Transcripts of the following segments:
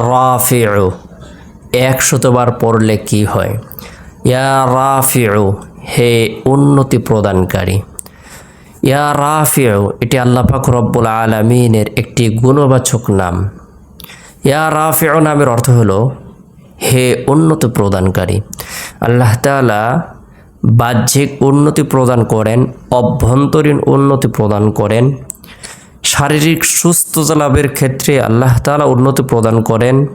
রাফিউ। একশতবার পড়লে কি হয়? ইয়া রাফিউ, হে উন্নতি প্রদানকারী। ইয়া রাফিউ, এটি আল্লাহ পাক রব্বুল আলমিনের একটি গুণবাচক নাম। ইয়া রাফিউ নামের অর্থ হলো, হে উন্নতি প্রদানকারী। আল্লাহ তালা বাহ্যিক উন্নতি প্রদান করেন, অভ্যন্তরীণ উন্নতি প্রদান করেন শারীরিক সুস্থতা লাভের ক্ষেত্রে আল্লাহ তাআলা উন্নতি প্রদান করেন।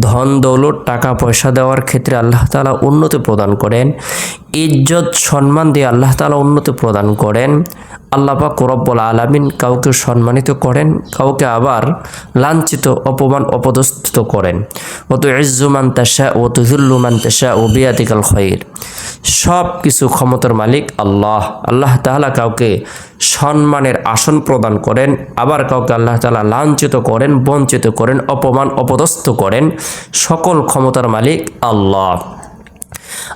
ধন, দৌলত, টাকা, পয়সা দেওয়ার ক্ষেত্রে আল্লাহ তাআলা উন্নতি প্রদান করেন। ইজ্জত, সম্মান দিয়ে আল্লাহ তাআলা উন্নতি প্রদান করেন। আল্লাহ পাক রব্বুল আলামিন কাউকে সম্মানিত করেন, কাউকে আবার লাঞ্ছিত, অপমান, অপদস্থিত করেন। অত ইজ্জুমান তাশা ও তুজুল্লুমান তাশা ও বিয়াতিকাল খৈর সব কিছু ক্ষমতার মালিক আল্লাহ। আল্লাহ তাআলা কাউকে সম্মানের আসন প্রদান করেন, আবার কাউকে আল্লাহ তালা লাঞ্ছিত করেন, বঞ্চিত করেন, অপমান, অপদস্থ করেন, সকল ক্ষমতার মালিক আল্লাহ।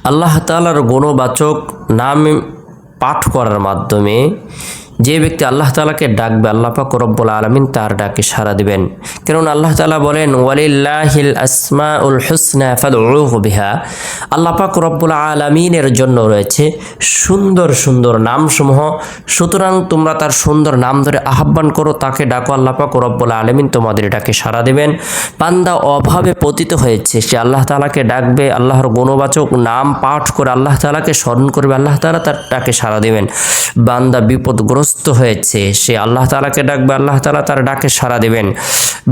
আল্লাহ তালার গুণবাচক নাম পাঠ করার মাধ্যমে যে ব্যক্তি আল্লাহ তালাকে ডাকবে, আল্লাহ পাক রব্বুল আলমিন তার ডাকে সাড়া দিবেন। কেননা আল্লাহ তালা বলেন, ওয়ালিল্লাহিল আসমা উল হুসনা বিহা। আল্লাহ পাক রব্বুল আলমিনের জন্য রয়েছে সুন্দর সুন্দর নামসমূহ। সুতরাং তোমরা তার সুন্দর নাম ধরে আহ্বান করো, তাকে ডাকো, আল্লাহ পাক রব্বুল আলমিন তোমাদের ডাকে সাড়া দেবেন। পান্দা অভাবে পতিত হয়েছে, সে আল্লাহ তালাকে ডাকবে, আল্লাহর গুণবাচক নাম পাঠ করে আল্লাহ তালাকে স্মরণ করবে, আল্লাহ তালা তার ডাকে সাড়া দেবেন। বান্দা বিপদগ্রস্ত হয়েছে, সে আল্লাহ তালাকে ডাকবে, আল্লাহ তালা তার ডাকে সাড়া দেবেন।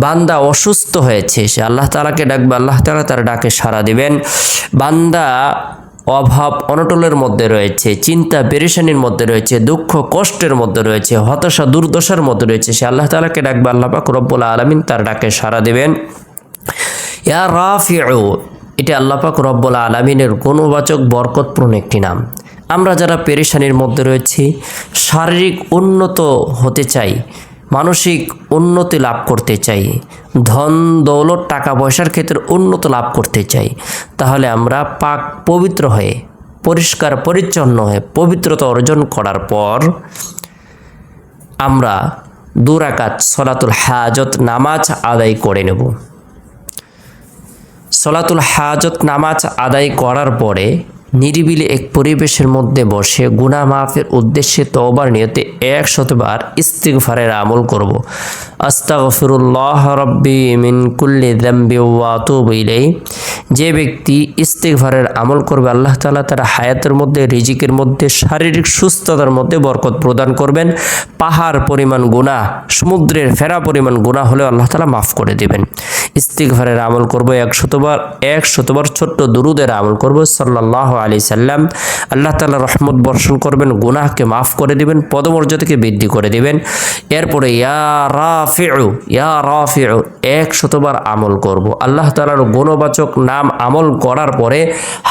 বান্দা অসুস্থ হয়েছে, সে আল্লাহ তালাকে ডাকবে, আল্লাহ তালা তার ডাকে সাড়া দেবেন। বান্দা অভাব অনটলের মধ্যে রয়েছে, চিন্তা পেরেশানির মধ্যে রয়েছে, দুঃখ কষ্টের মধ্যে রয়েছে, হতাশা দুর্দশার মধ্যে রয়েছে, সে আল্লাহ তালাকে ডাকবে, আল্লাহ পাক রব্বুল আলমিন তার ডাকে সাড়া দেবেন। ইয়া রাফিউ, এটা আল্লাহ পাক রব্বুল আলমিনের গুণবাচক বরকতপূর্ণ একটি নাম। আমরা যারা পেরেশানির মধ্যে রয়েছি, শারীরিক উন্নত হতে চাই, মানসিক উন্নতি লাভ করতে চাই, ধন দৌলত, টাকা পয়সার ক্ষেত্রে উন্নত লাভ করতে চাই, তাহলে আমরা পাক পবিত্র হয়ে, পরিষ্কার পরিচ্ছন্ন হয়ে, পবিত্রতা অর্জন করার পর আমরা দুরাকাত সলাতুল হাজত নামাজ আদায় করে নেব। সলাতুল হাজত নামাজ আদায় করার পরে নিরিবিলি এক পরিবেশের মধ্যে বসে গুনা মাফের উদ্দেশ্যে তওবার নিয়তে এক শতবার ইস্তিগফারের আমল করব। আস্তাগফিরুল্লাহ রব্বি মিন কুল্লি যামবি যে ব্যক্তি ইস্তিগফারের আমল করবে, আল্লাহ তাআলা তার হায়াতের মধ্যে, রিজিকের মধ্যে, শারীরিক সুস্থতার মধ্যে বরকত প্রদান করবেন। পাহাড় পরিমাণ গুনাহ, সমুদ্রের ফেরা পরিমাণ গুনাহ হলেও আল্লাহ তাআলা মাফ করে দিবেন। ইস্তিগফারের আমল করব এক শতবার এক শতবার ছোট্ট দুরুদের আমল করব সাল্লাহ আলি সাল্লাম। আল্লাহ তালা রহমত বর্ষণ করবেন, গুনাহকে মাফ করে দিবেন, পদমর্যাদাকে বৃদ্ধি করে দিবেন। এরপরে ইয়া রাফিউ ইয়া রাফিউ এক শতবার আমল করব। আল্লাহ তালার গুণবাচক নাম আমল করার পরে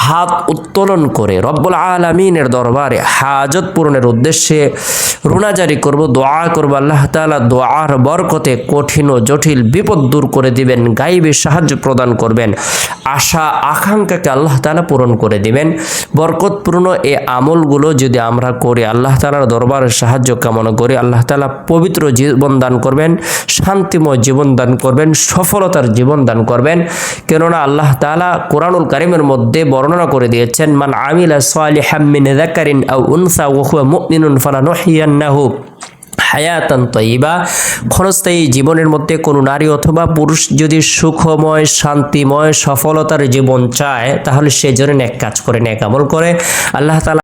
হাত উত্তোলন করে রব্বুল আলমিনের দরবারে হাজত পূরণের উদ্দেশ্যে রুনাজারি করব, দোয়া করব। আল্লাহ তালা দোয়ার বরকতে কঠিন ও জটিল বিপদ দূর করে দিবেন গাইবে সাহায্য প্রদান করবেন। আশা, আকাঙ্ক্ষাকে আল্লাহ তালা পূরণ করে দিবেন। বরকতপূর্ণ এই আমলগুলো যদি আমরা করি, আল্লাহ তালার দরবারে সাহায্য কামনা করি, আল্লাহ তালা পবিত্র জীবন দান করবেন, শান্তিময় জীবন দান করবেন, সফলতার জীবন দান করবেন। কেননা আল্লাহ তালা কোরআনুল কারিমের মধ্যে বর্ণনা করে দিয়েছেন, মান আমিলা সালিহাম মিন যাকারিন আও উনসা ওয়া হুয়া মুমিনুন ফালানুহইয়ান্নাহু হায়াতান তৈবা ক্ষণস্থায়ী জীবনের মধ্যে কোনো নারী অথবা পুরুষ যদি সুখময়, শান্তিময়, সফলতার জীবন চায়, তাহলে সে জন্য এক কাজ করে এক আমল করে। আল্লাহ তালা